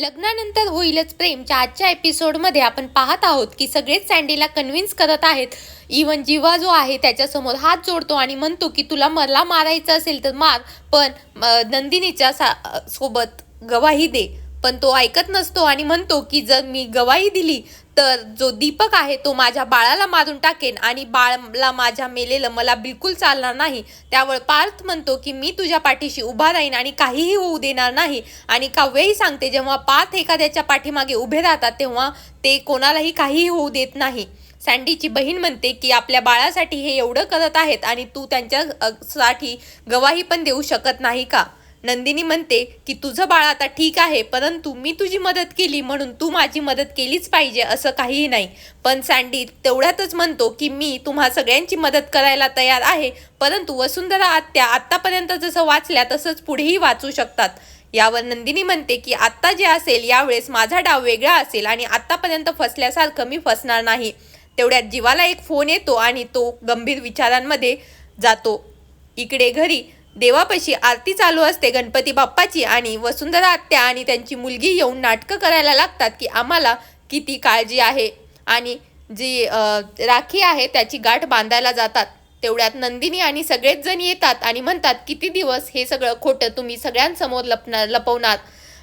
लग्नानंतर होईलच प्रेमच्या आजच्या एपिसोडमध्ये आपण पाहत आहोत की सगळेच सँडीला कन्व्हिन्स करत आहेत. इवन जीवा जो आहे त्याच्यासमोर हात जोडतो आणि म्हणतो की तुला मला मारायचं असेल तर मार पण नंदिनीच्या सा सोबत गवाही दे. पण तो ऐकत नसतो आणि म्हणतो की जर मी गवाही दिली तर जो दीपक आहे तो माझ्या बाळाला मारून टाकेन आणि बाळाला माझ्या मेलेलं मला बिलकुल चालणार नाही. त्यावर पार्थ म्हणतो की मी तुझ्या पाठीशी उभा राहीन आणि काहीही होऊ देणार नाही. आणि काव्यही सांगते जेव्हा पार्थ एखाद्याच्या पाठीमागे उभे राहतात तेव्हा ते कोणालाही काहीही होऊ देत नाही. सँडीची बहीण म्हणते की आपल्या बाळासाठी हे एवढं करत आहेत आणि तू त्यांच्या साठी गवाही पण देऊ शकत नाही का? नंदिनी म्हणते की तुझं बाळ आता ठीक आहे परंतु मी तुझी मदत केली म्हणून तू माझी मदत केलीच पाहिजे असं काहीही नाही. पण सँडी तेवढ्यातच म्हणतो की मी तुम्हा सगळ्यांची मदत करायला तयार आहे परंतु वसुंधरा आत्या आत्तापर्यंत जसं वाचल्या तसंच पुढेही वाचू शकतात. यावर नंदिनी म्हणते की आत्ता जे असेल यावेळेस माझा डाव वेगळा असेल आणि आत्तापर्यंत फसल्यासारखं मी फसणार नाही. तेवढ्यात जीवाला एक फोन येतो आणि तो गंभीर विचारांमध्ये जातो. इकडे घरी देवापाशी आरती चालू असते गणपती बाप्पाची आणि वसुंधरा आत्या आणि त्यांची मुलगी येऊन नाटकं करायला लागतात की आम्हाला किती काळजी आहे आणि जी राखी आहे त्याची गाठ बांधायला जातात. तेवढ्यात नंदिनी आणि सगळेच जण येतात आणि म्हणतात किती दिवस हे सगळं खोटं तुम्ही सगळ्यांसमोर लपणार लपवणार?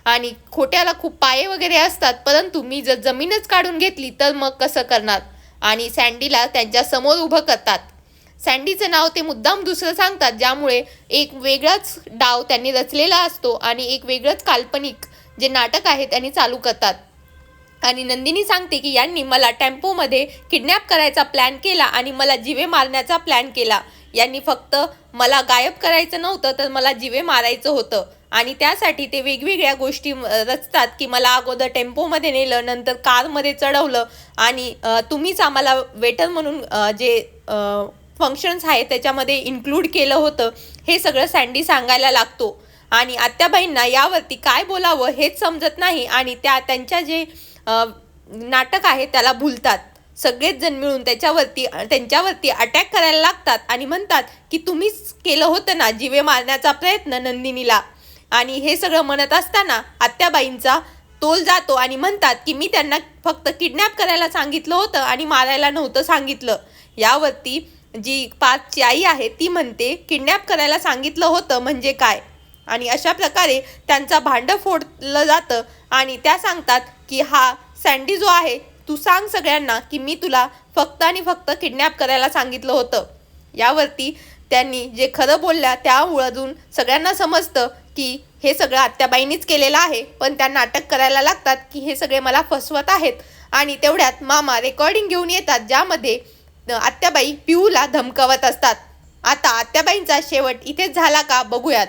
आणि खोट्याला खूप पाये वगैरे असतात परंतु मी जर जमीनच काढून घेतली तर मग कसं करणार? आणि सँडीला त्यांच्यासमोर उभं करतात. सँडीचं नाव ते मुद्दाम दुसरं सांगतात ज्यामुळे एक वेगळाच डाव त्यांनी रचलेला असतो आणि एक वेगळंच काल्पनिक जे नाटक आहे त्यांनी चालू करतात. आणि नंदिनी सांगते की यांनी मला टेम्पोमध्ये किडनॅप करायचा प्लॅन केला आणि मला जिवे मारण्याचा प्लॅन केला. यांनी फक्त मला गायब करायचं नव्हतं तर मला जिवे मारायचं होतं. आणि त्यासाठी ते वेगवेगळ्या गोष्टी रचतात की मला अगोदर टेम्पोमध्ये नेलं नंतर कारमध्ये चढवलं आणि तुम्हीच आम्हाला वेटर म्हणून जे फंक्शन्स आहेत त्याच्यामध्ये इन्क्लूड केलं होतं. हे सगळं सँडी सांगायला लागतो. आणि आत्याबाईंना यावरती काय बोलावं हेच समजत नाही आणि त्या त्यांच्या जे नाटक आहे त्याला भुलतात. सगळेच जण मिळून त्याच्यावरती त्यांच्यावरती अटॅक करायला लागतात आणि म्हणतात की तुम्हीच केलं होतं ना जिवे मारण्याचा प्रयत्न नंदिनीला. आणि हे सगळं म्हणत असताना आत्याबाईंचा तोल जातो आणि म्हणतात की मी त्यांना फक्त किडनॅप करायला सांगितलं होतं आणि मारायला नव्हतं सांगितलं. यावरती जी पाचची आई आहे ती म्हणते किडनॅप करायला सांगितलं होतं म्हणजे काय? आणि अशा प्रकारे त्यांचा भांडं फोडलं जातं आणि त्या सांगतात की हा सँडी जो आहे तू सांग सगळ्यांना की मी तुला फक्त आणि फक्त किडनॅप करायला सांगितलं होतं. यावरती त्यांनी जे खरं बोलल्या त्यावरून सगळ्यांना समजतं की हे सगळं आत्याबाईंनीच केलेलं आहे पण त्या नाटक करायला लागतात की हे सगळे मला फसवत आहेत. आणि तेवढ्यात मामा रेकॉर्डिंग घेऊन येतात ज्यामध्ये आत्याबाई पिऊला धमकावत असतात. आता आत्याबाईंचा शेवट इथेच झाला का बघूयात.